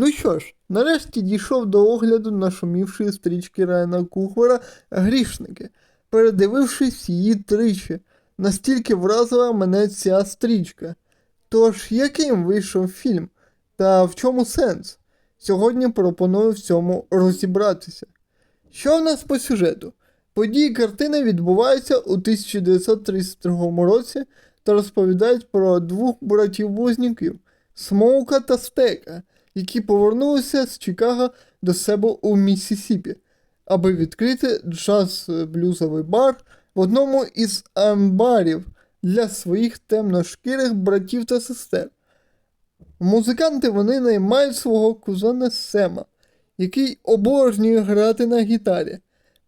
Ну що ж, нарешті дійшов до огляду нашумівшої стрічки Райана Кухвера Грішники, передивившись її тричі. Настільки вразила мене ця стрічка. Тож, яким вийшов фільм? Та в чому сенс? Сьогодні пропоную в цьому розібратися. Що в нас по сюжету? Події картини відбуваються у 1932 році та розповідають про двох братів-близнюків Смоука та Стека, які повернулися з Чикаго до себе у Міссісіпі, аби відкрити джаз-блюзовий бар в одному із амбарів для своїх темношкірих братів та сестер. Музиканти вони наймають свого кузена Сема, який обожнює грати на гітарі.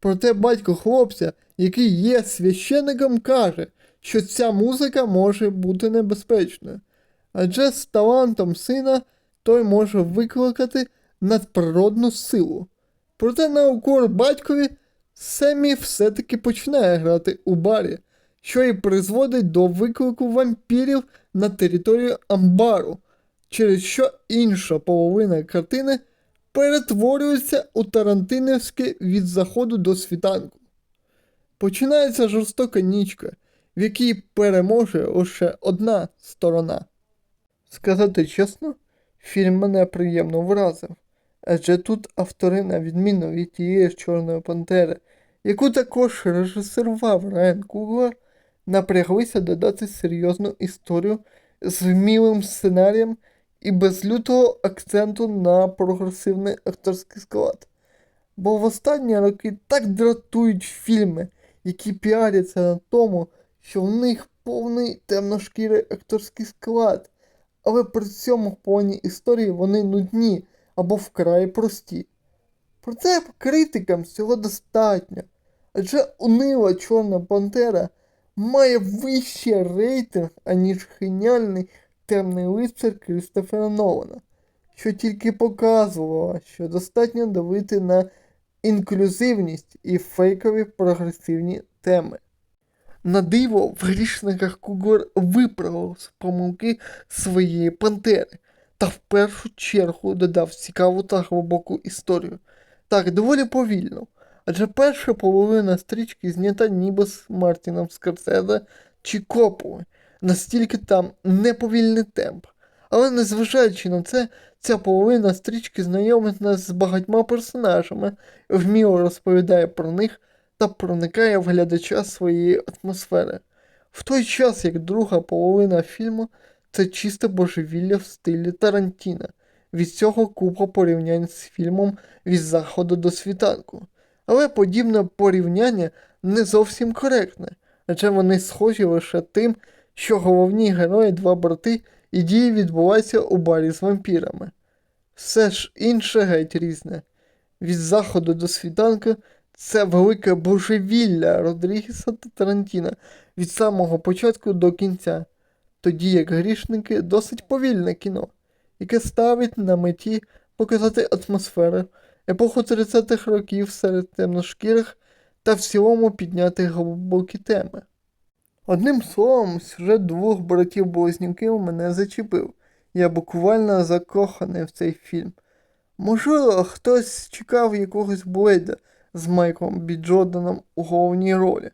Проте батько хлопця, який є священником, каже, що ця музика може бути небезпечною. Адже з талантом сина той може викликати надприродну силу. Проте на укор батькові Семі все-таки починає грати у барі, що і призводить до виклику вампірів на територію амбару, через що інша половина картини перетворюється у тарантинівське від заходу до світанку. Починається жорстока нічка, в якій переможе лише одна сторона. Сказати чесно, фільм мене приємно вразив, адже тут автори, на відміну від тієї ж Чорної Пантери, яку також режисерував Райан Куглер, напряглися додати серйозну історію з вмілим сценарієм і без лютого акценту на прогресивний акторський склад. Бо в останні роки так дратують фільми, які піаряться на тому, що в них повний темношкірий акторський склад, але при цьому повній історії вони нудні або вкрай прості. Проте критикам цього достатньо, адже унила Чорна Пантера має вищий рейтинг, аніж геніальний темний лицар Крістофера Нолана, що тільки показувало, що достатньо давити на інклюзивність і фейкові прогресивні теми. На диво в грішниках Кугор виправив з помилки своєї пантери та в першу чергу додав цікаву та глибоку історію. Так, доволі повільно, адже перша половина стрічки знята ніби з Мартіном Скорсезе чи Кополи, настільки там неповільний темп. Але незважаючи на це, ця половина стрічки знайомить нас з багатьма персонажами, вміло розповідає про них та проникає в глядача своєї атмосфери. В той час як друга половина фільму це чисте божевілля в стилі Тарантіна. Від цього купа порівнянь з фільмом від заходу до світанку. Але подібне порівняння не зовсім коректне, адже вони схожі лише тим, що головні герої два брати і дії відбуваються у барі з вампірами. Все ж інше геть різне. Від заходу до світанку це велике божевілля Родрігеса та Тарантіна від самого початку до кінця, тоді як грішники досить повільне кіно, яке ставить на меті показати атмосферу епоху 30-х років серед темношкірих та в цілому підняти глибокі теми. Одним словом, сюжет двох братів-близнюків мене зачепив. Я буквально закоханий в цей фільм. Можливо, хтось чекав якогось Блейда з Майклом Бі Джорданом у головній ролі.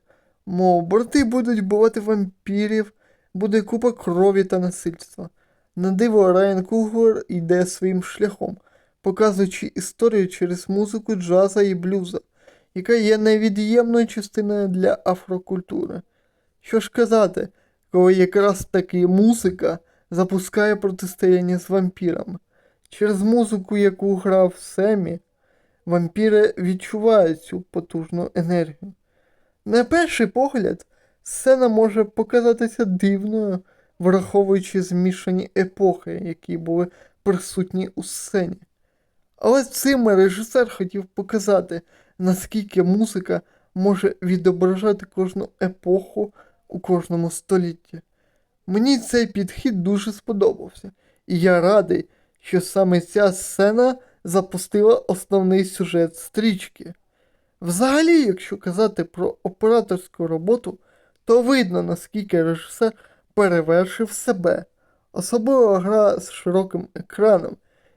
Мов, брати будуть бувати вампірів, буде купа крові та насильства. На диво Райан Куглер йде своїм шляхом, показуючи історію через музику джаза і блюза, яка є невід'ємною частиною для афрокультури. Що ж казати, коли якраз таки музика запускає протистояння з вампірами. Через музику, яку грав Семі, вампіри відчувають цю потужну енергію. На перший погляд, сцена може показатися дивною, враховуючи змішані епохи, які були присутні у сцені. Але цим режисер хотів показати, наскільки музика може відображати кожну епоху у кожному столітті. Мені цей підхід дуже сподобався, і я радий, що саме ця сцена запустила основний сюжет стрічки. Взагалі, якщо казати про операторську роботу, то видно, наскільки режисер перевершив себе, особливо гра з широким екраном,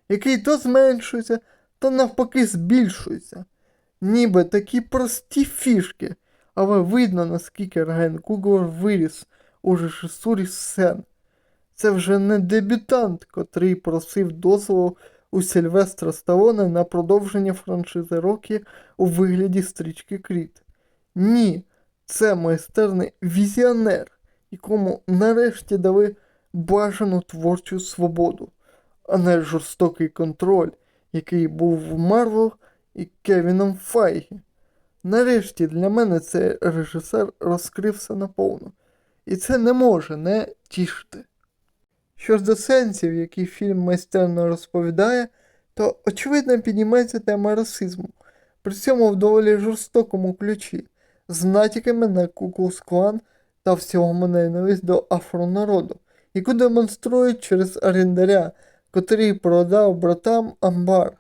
який то зменшується, то навпаки збільшується. Ніби такі прості фішки, але видно, наскільки Райан Куглер виріс у режисурі сцен. Це вже не дебютант, котрий просив дозволу у Сильвестра Сталоне на продовження франшизи Рокі у вигляді стрічки Кріт. Ні, це майстерний візіонер, якому нарешті дали бажану творчу свободу, а не жорстокий контроль, який був в Марвел і Кевіном Файгі. Нарешті для мене цей режисер розкрився наповну, і це не може не тішити. Що ж до сенсів, які фільм майстерно розповідає, то очевидно піднімається тема расизму, при цьому в доволі жорстокому ключі, з натяками на Куклус Клан та всього ненависть до афронароду, яку демонструють через орендаря, котрий продав братам амбар.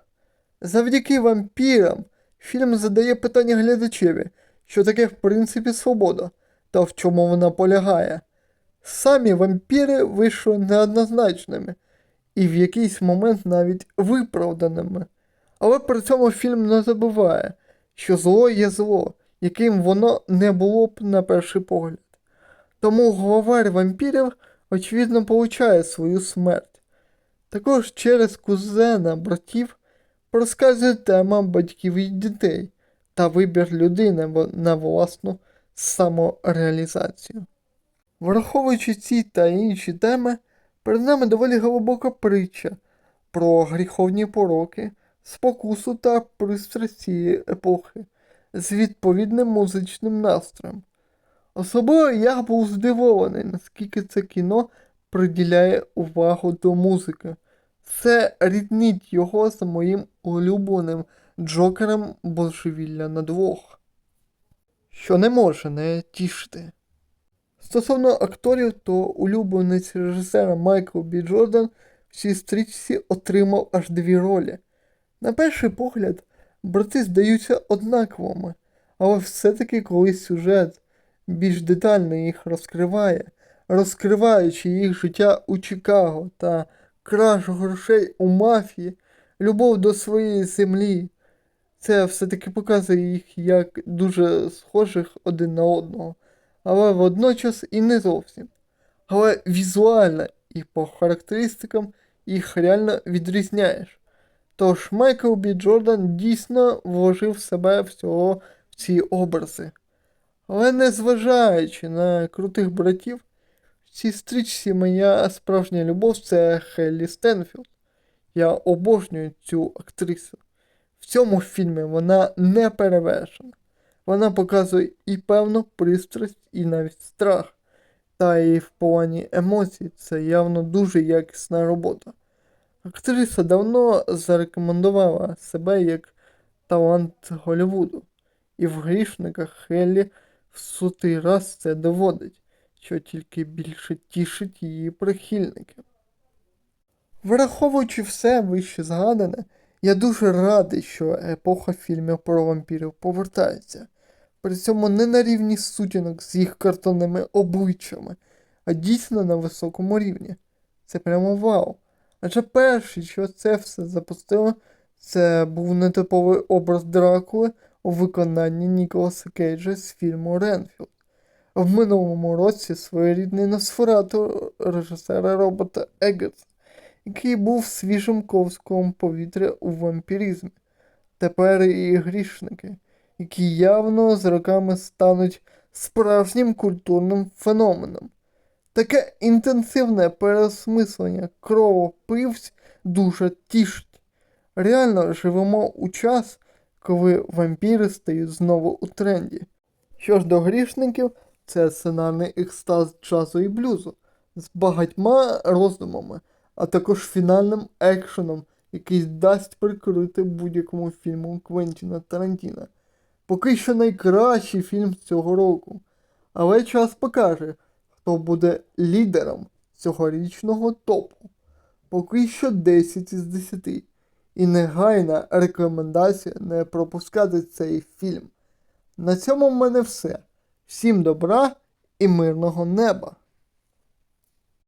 Завдяки вампірам фільм задає питання глядачеві, що таке в принципі свобода та в чому вона полягає. Самі вампіри вийшли неоднозначними і в якийсь момент навіть виправданими. Але при цьому фільм не забуває, що зло є зло, яким воно не було б на перший погляд. Тому главарь вампірів, очевидно, получає свою смерть. Також через кузена братів розказує тема батьків і дітей та вибір людини на власну самореалізацію. Враховуючи ці та інші теми, перед нами доволі глибока притча про гріховні пороки, спокусу та пристрасть епохи з відповідним музичним настроєм. Особливо я був здивований, наскільки це кіно приділяє увагу до музики. Це ріднить його з моїм улюбленим Джокером божевілля на двох, що не може не тішити. Стосовно акторів, то улюбленець режисера Майкл Бі Джордан в цій стрічці отримав аж дві ролі. На перший погляд, брати здаються однаковими, але все-таки коли сюжет більш детально їх розкриває, розкриваючи їх життя у Чикаго та кражу грошей у мафії, любов до своєї землі, це все-таки показує їх як дуже схожих один на одного але водночас і не зовсім. Але візуально і по характеристикам їх реально відрізняєш. Тож Майкл Бі Джордан дійсно вложив себе всього в ці образи. Але незважаючи на крутих братів, в цій стрічці моя справжня любов це Хеллі Стенфілд. Я обожнюю цю актрису. В цьому фільмі вона не перевершена. Вона показує і певну пристрасть, і навіть страх. Та і в плані емоцій це явно дуже якісна робота. Актриса давно зарекомендувала себе як талант Голлівуду, і в грішниках Хеллі в сотий раз це доводить, що тільки більше тішить її прихильників. Враховуючи все вище згадане, я дуже радий, що епоха фільмів про вампірів повертається. При цьому не на рівні сутінок з їх картонними обличчями, а дійсно на високому рівні. Це прямо вау. Адже перший, що це все запустило, це був нетиповий образ Дракули у виконанні Ніколаса Кейджа з фільму Ренфілд. В минулому році своєрідний Носферату режисера Роберта Еггетса, який був свіжим ковском повітря у вампіризмі. Тепер і грішники які явно з роками стануть справжнім культурним феноменом. Таке інтенсивне переосмислення кровопивць дуже тішить. Реально живемо у час, коли вампіри стають знову у тренді. Що ж до грішників, це сценарний екстаз джазу і блюзу з багатьма роздумами, а також фінальним екшеном, який дасть прикрити будь-якому фільму Квентіна Тарантіна. Поки що найкращий фільм цього року. Але час покаже, хто буде лідером цьогорічного топу. Поки що 10 із 10. І негайна рекомендація не пропускати цей фільм. На цьому в мене все. Всім добра і мирного неба!